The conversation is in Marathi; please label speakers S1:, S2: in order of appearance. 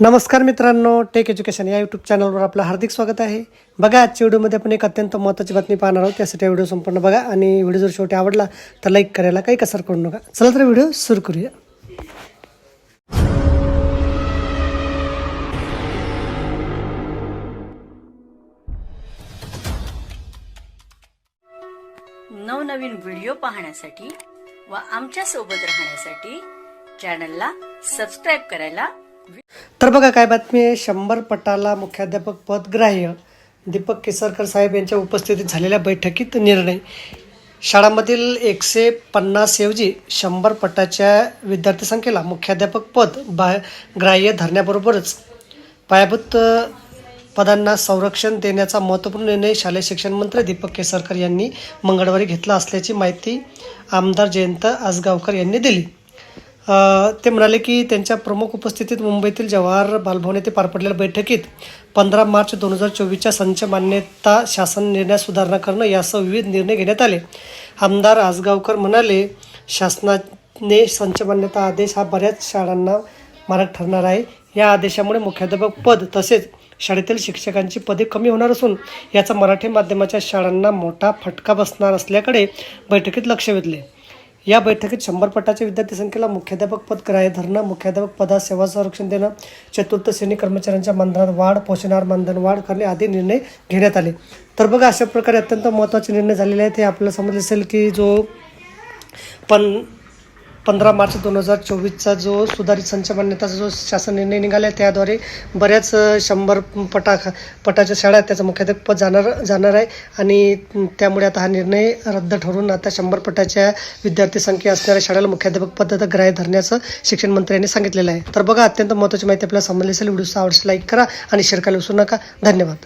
S1: नमस्कार मित्रांनो टेक एज्युकेशन या यूट्यूब चॅनलवर आपलं हार्दिक स्वागत आहे. बघा आजच्या व्हिडिओमध्ये आपण एक अत्यंत महत्त्वाची बातमी पाहणार आहोत. त्यासाठी व्हिडिओ संपूर्ण बघा आणि व्हिडिओ जर शेवटी आवडला तर लाईक करायला काही कसर करू नका. चला तर व्हिडिओ सुरू करूया.
S2: नवनवीन व्हिडिओ पाहण्यासाठी व आमच्यासोबत राहण्यासाठी चॅनलला सबस्क्राईब करायला
S1: तर बघा काय बातमी आहे. शंभर पटाला मुख्याध्यापक पद ग्राह्य दीपक केसरकर साहेब यांच्या उपस्थितीत झालेल्या बैठकीत निर्णय. शाळांमधील एकशे पन्नास ऐवजी शंभर पटाच्या विद्यार्थी संख्येला मुख्याध्यापक पद बा ग्राह्य धरण्याबरोबरच पायाभूत पदांना संरक्षण देण्याचा महत्त्वपूर्ण निर्णय शालेय शिक्षण मंत्री दीपक केसरकर यांनी मंगळवारी घेतला असल्याची माहिती आमदार जयंत आसगावकर यांनी दिली. ते म्हणाले की त्यांच्या प्रमुख उपस्थितीत मुंबईतील जवाहर बालभवन येथे पार पडलेल्या बैठकीत पंधरा मार्च दोन हजार चोवीसच्या संच मान्यता शासन निर्णयात सुधारणा करणं यासह विविध निर्णय घेण्यात आले. आमदार आसगावकर म्हणाले शासनाने संच मान्यता आदेश हा बऱ्याच शाळांना मारक ठरणार आहे. या आदेशामुळे मुख्याध्यापक पद तसेच शाळेतील शिक्षकांची पदे कमी होणार असून याचा मराठी माध्यमाच्या शाळांना मोठा फटका बसणार असल्याकडे बैठकीत लक्ष वेधले. या बैठकीत शंभर पटाच्या विद्यार्थी संख्येला मुख्याध्यापक पद ग्राह्य धरणं मुख्याध्यापक पदात सेवा संरक्षण देणं चतुर्थ श्रेणी कर्मचाऱ्यांच्या मानधनात वाढ पोषणार मानधन वाढ करणे आदी निर्णय घेण्यात आले. तर बघा अशा प्रकारे अत्यंत महत्त्वाचे निर्णय झालेले आहेत. हे आपल्याला समजले असेल की जो पण पंधरा मार्च दोन हजार चोवीसचा जो सुधारित संच मान्यताचा जो शासन निर्णय निघाला आहे त्याद्वारे बऱ्याच शंभर पटा पटाच्या शाळा आहेत त्याचं मुख्याध्यापक पद जाणार जाणार आहे. आणि त्यामुळे आता हा निर्णय रद्द ठरून आता शंभर पटाच्या विद्यार्थी संख्या असणाऱ्या शाळेला मुख्याध्यापक पद ग्राह्य धरण्याचं शिक्षण मंत्र्यांनी सांगितलेलं आहे. तर बघा अत्यंत महत्त्वाची माहिती आपल्याला समजली असेल व्हिडिओ आवडस लाईक करा आणि शेअर करायला विसरू नका. धन्यवाद.